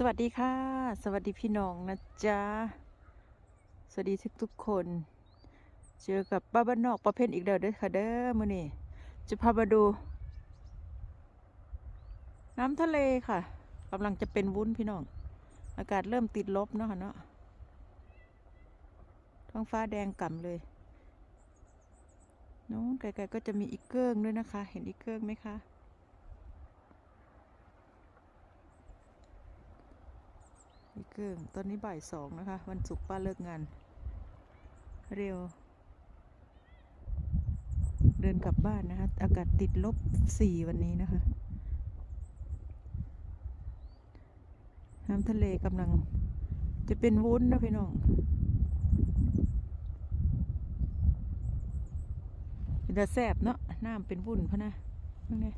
สวัสดีค่ะ สวัสดีพี่น้องนะจ๊ะ สวัสดีทุกทุกคน เจอกับป้าบ้านนอกประเภทอีกเด้อเด้อค่ะเด้อมื้อนี้จะพามาดู น้ำทะเลค่ะกำลังจะเป็นวุ้นพี่น้อง อากาศเริ่มติดลบเนาะค่ะเนาะท้องฟ้าแดงก่ำเลยนู้นไกลๆก็จะมีอีกเกิ้งด้วยนะคะ เห็นอีกเกิ้งไหมคะ อีกเกิงตอนนี้บ่ายสองนะคะ วันศุกร์ป้าเลิกงาน เร็ว เดินกลับบ้านนะคะ อากาศติดลบสี่วันนี้นะคะน้ำทะเลกำลังจะเป็นวุ้นนะพี่น้องเป็นแต่แสบเนาะน้ำเป็นวุ้นพะนะนั่นไง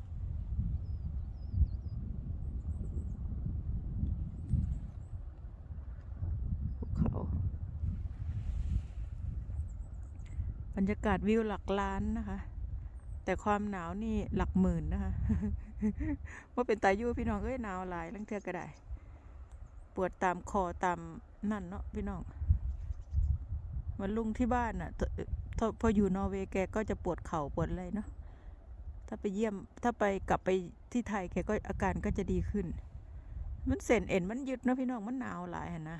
เขาบ รรยากาศวิวหลักล้านนะคะ แต่ความหนาวนี่หลักหมื่นนะคะว่าเป็นตายุพี่น้องเอ้ยหนาวหลายลังเทือก็ได้ ปวดตามคอตามนั่นเนาะพี่น้องมันลุงที่บ้านน่ะพออยู่นอร์เวย์แกก็จะปวดเข่าปวดอะไรเนาะถ้าไปเยี่ยมถ้าไปกลับไปที่ไทยแกก็อาการก็จะดีขึ้น มันเส้นเอ็นมันยึดเนาะพี่น้องมันหนาวหลายนะ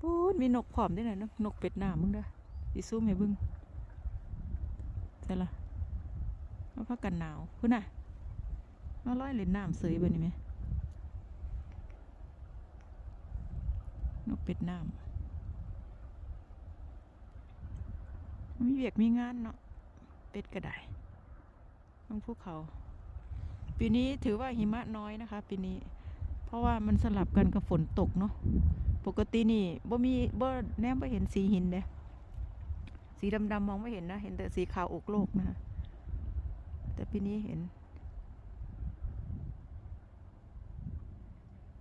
ปูดมีนกผอมด้วยนะนกนกเป็ดน้ำมึงเด้อสิซูมให้บึงใช่ละมาพักกันหนาวพุ่นน่ะมาลอยเล่นน้ำเสยบ่นี่ไหมนกเป็ดน้ำมีเวียกมีงานเนาะเป็ดก็ได้ต้องภูเขา ปีนี้ถือว่าหิมะน้อยนะคะ ปีนี้ เพราะว่ามันสลับกันกับฝนตกเนาะ ปกตินี่บ่มีบ่แนมบ่เห็นสีหินเด้สีดำๆมองไม่เห็นนะ เห็นแต่สีขาวอกโลกนะแต่ปีนี้เห็น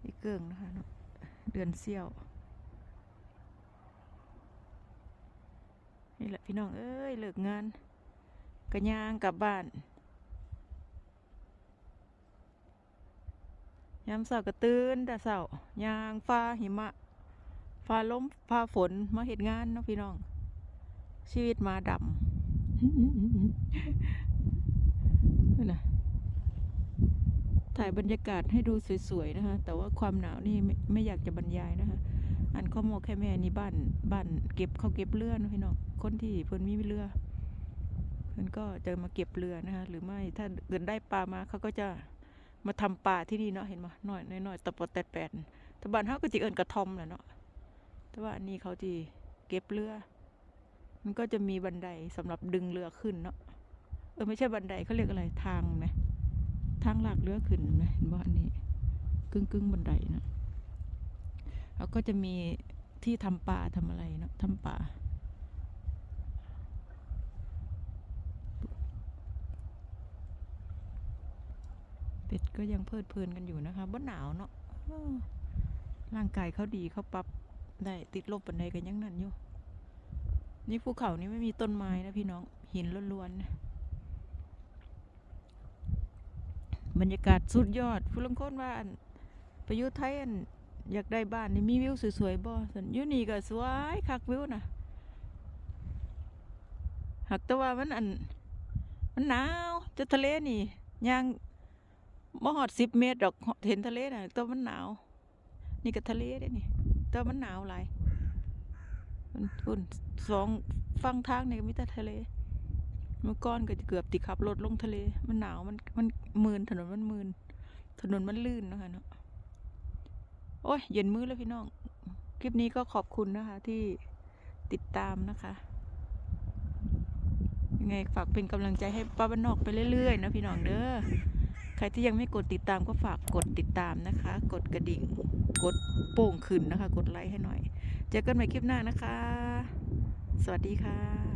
อีเกิงนะคะเดือนเสี้ยว นี่แหละพี่น้อง เอ้ยเลิกงานกระยางกลับบ้านยามเสาร์ก็ตื่นแต่เสาร์ยางฟ้าหิมะ ฟ้าล้มฟ้าฝนมาเหตุงานเนาะพี่น้อง ชีวิตมาดำนี่นะถ่ายบรรยากาศให้ดูสวยๆนะคะ แต่ว่าความหนาวนี่ไม่ไม่อยากจะบรรยายนะคะอันข้อมกแค่แม่นี่บ้านบ้านเก็บเขาเก็บเรือนะพี่น้องคนที่เพิ่นมีเรือเพิ่นก็จะมาเก็บเรือนะคะหรือไม่ถ้าเกิดได้ปลามาเขาก็จะมาทำป่าที่นี่เนาะเห็นไหมน้อยน้อยตะปดแตดแปดแต่บ้านเขาก็จะเอินกระทอมแหละเนาะ แต่ว่าอันนี้เขาที่เก็บเรือ มันก็จะมีบันไดสำหรับดึงเรือขึ้นเนาะ เออไม่ใช่บันไดเขาเรียกอะไรทางไหมทางลากเรือขึ้นไหมเห็นบ่าอันนี้กึ่งกึ่งๆบันไดเนาะแล้วก็จะมีที่ทำป่าทำอะไรเนาะทำป่าเป็ดก็ยังเพลิดเพลินกันอยู่นะคะบ่หนาวเนาะร่างกายเขาดีเขาปรับ ได้ติดลบปันใดกันยังนั่นอยู่ นี่ภูเขานี่ไม่มีต้นไม้นะพี่น้องหินล้วนๆบรรยากาศสุดยอดผู้ลางคนว่านประยุทธ์ไทยอันอยากได้บ้านนี่มีวิวสวยๆบ่สันยูนี่ก็สวยคักวิวนะหักแต่ว่ามันอันมันหนาวจะทะเลนี่ย่างบ่ฮอดสิบเมตรดอกเห็นทะเลน่ะแตัวมันหนาว นี่ก็ทะเลเด้นี่ แตัวมันหนาวหลายมันพุ่นสองฟังทางนี่ก็มีแต่ทะเล เมื่อก่อนก็จะเกือบติดขับรถลงทะเล มันหนาวมันมันมืนถนนมันมืนถนนมันลื่นนะคะเนาะโอ้ยเย็นมือแล้วพี่น้อง คลิปนี้ก็ขอบคุณนะคะ ที่ติดตามนะคะยังไงฝากเป็นกำลังใจให้ป้าบ้านนอกไปเรื่อยๆนะพี่น้องเด้อ ใครที่ยังไม่กดติดตามก็ฝากกดติดตามนะคะ กดกระดิ่ง กดโป่งขึ้นนะคะ กดไลค์ให้หน่อย เจอกันใหม่คลิปหน้านะคะ สวัสดีค่ะ